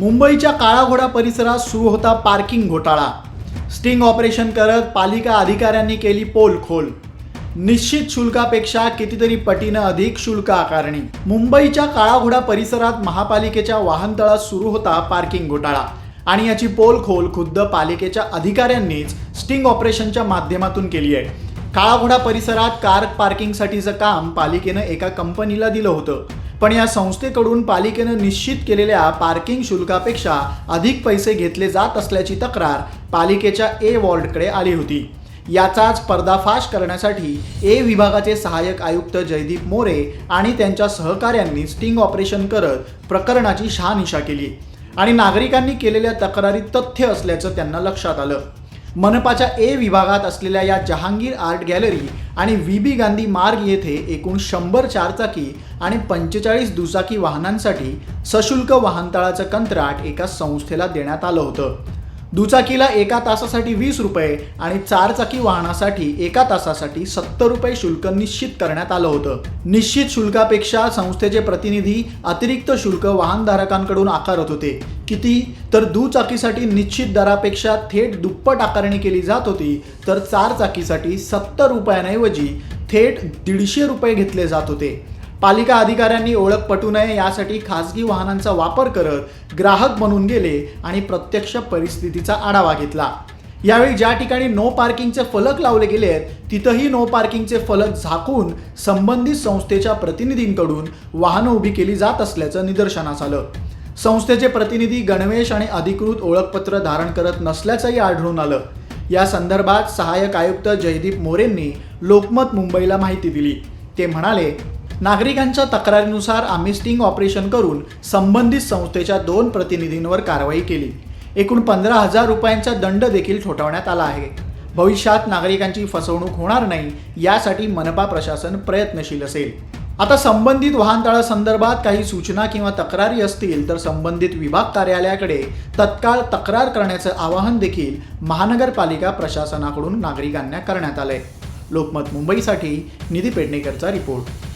मुंबईच्या काळाघोडा परिसरात सुरू होता पार्किंग घोटाळा. स्टिंग ऑपरेशन करत पालिका अधिकाऱ्यांनी केली पोल खोल निश्चित शुल्कापेक्षा कितीतरी पटीनं अधिक शुल्क आकारणी. मुंबईच्या काळाघोडा परिसरात महापालिकेच्या वाहनतळात सुरू होता पार्किंग घोटाळा. आणि याची पोल खोल खुद्द पालिकेच्या अधिकाऱ्यांनीच स्टिंग ऑपरेशनच्या माध्यमातून केली आहे. काळाघोडा परिसरात कार पार्किंगसाठीचं काम पालिकेनं एका कंपनीला दिलं होतं. पण या संस्थेकडून पालिकेनं निश्चित केलेल्या पार्किंग शुल्कापेक्षा अधिक पैसे घेतले जात असल्याची तक्रार पालिकेच्या ए वॉर्डकडे आली होती. याचाच पर्दाफाश करण्यासाठी ए विभागाचे सहाय्यक आयुक्त जयदीप मोरे आणि त्यांच्या सहकाऱ्यांनी स्टिंग ऑपरेशन करत प्रकरणाची शहानिशा केली. आणि नागरिकांनी केलेल्या तक्रारी तथ्य असल्याचं त्यांना लक्षात आलं. मनपाच्या ए विभागात असलेल्या या जहांगीर आर्ट गॅलरी आणि व्ही बी गांधी मार्ग येथे एकूण शंभर चारचाकी आणि पंचेचाळीस दुचाकी वाहनांसाठी सशुल्क वाहनतळाचं कंत्राट एका संस्थेला देण्यात आलं होतं. दुचाकीला एका तासासाठी वीस रुपये आणि चारचाकी वाहनासाठी एका तासासाठी सत्तर रुपये शुल्क निश्चित करण्यात आलं होतं. निश्चित शुल्कापेक्षा संस्थेचे प्रतिनिधी अतिरिक्त शुल्क वाहनधारकांकडून आकारत होते. किती? तर दुचाकीसाठी निश्चित दरापेक्षा थेट दुप्पट आकारणी केली जात होती तर चारचाकीसाठी सत्तर रुपयांऐवजी थेट दीडशे रुपये घेतले जात होते. पालिका अधिकाऱ्यांनी ओळख पटू नये यासाठी खासगी वाहनांचा वापर करत ग्राहक बनून गेले आणि प्रत्यक्ष परिस्थितीचा आढावा घेतला. यावेळी ज्या ठिकाणी नो पार्किंगचे फलक लावले गेले आहेत तिथंही नो पार्किंगचे फलक झाकून संबंधित संस्थेच्या प्रतिनिधींकडून वाहनं उभी केली जात असल्याचं निदर्शनास आलं. संस्थेचे प्रतिनिधी गणवेश आणि अधिकृत ओळखपत्र धारण करत नसल्याचंही आढळून आलं. या संदर्भात सहाय्यक आयुक्त जयदीप मोरेंनी लोकमत मुंबईला माहिती दिली. ते म्हणाले नागरिकांच्या तक्रारीनुसार आम्ही स्टिंग ऑपरेशन करून संबंधित संस्थेच्या दोन प्रतिनिधींवर कारवाई केली. एकूण पंधरा हजार रुपयांचा दंड देखील ठोठावण्यात आला आहे. भविष्यात नागरिकांची फसवणूक होणार नाही यासाठी मनपा प्रशासन प्रयत्नशील असेल. आता संबंधित वाहनतळासंदर्भात काही सूचना किंवा तक्रारी असतील तर संबंधित विभाग कार्यालयाकडे तत्काळ तक्रार करण्याचं आवाहन देखील महानगरपालिका प्रशासनाकडून नागरिकांना करण्यात आलंय. लोकमत मुंबईसाठी निधी पेडणेकरचा रिपोर्ट.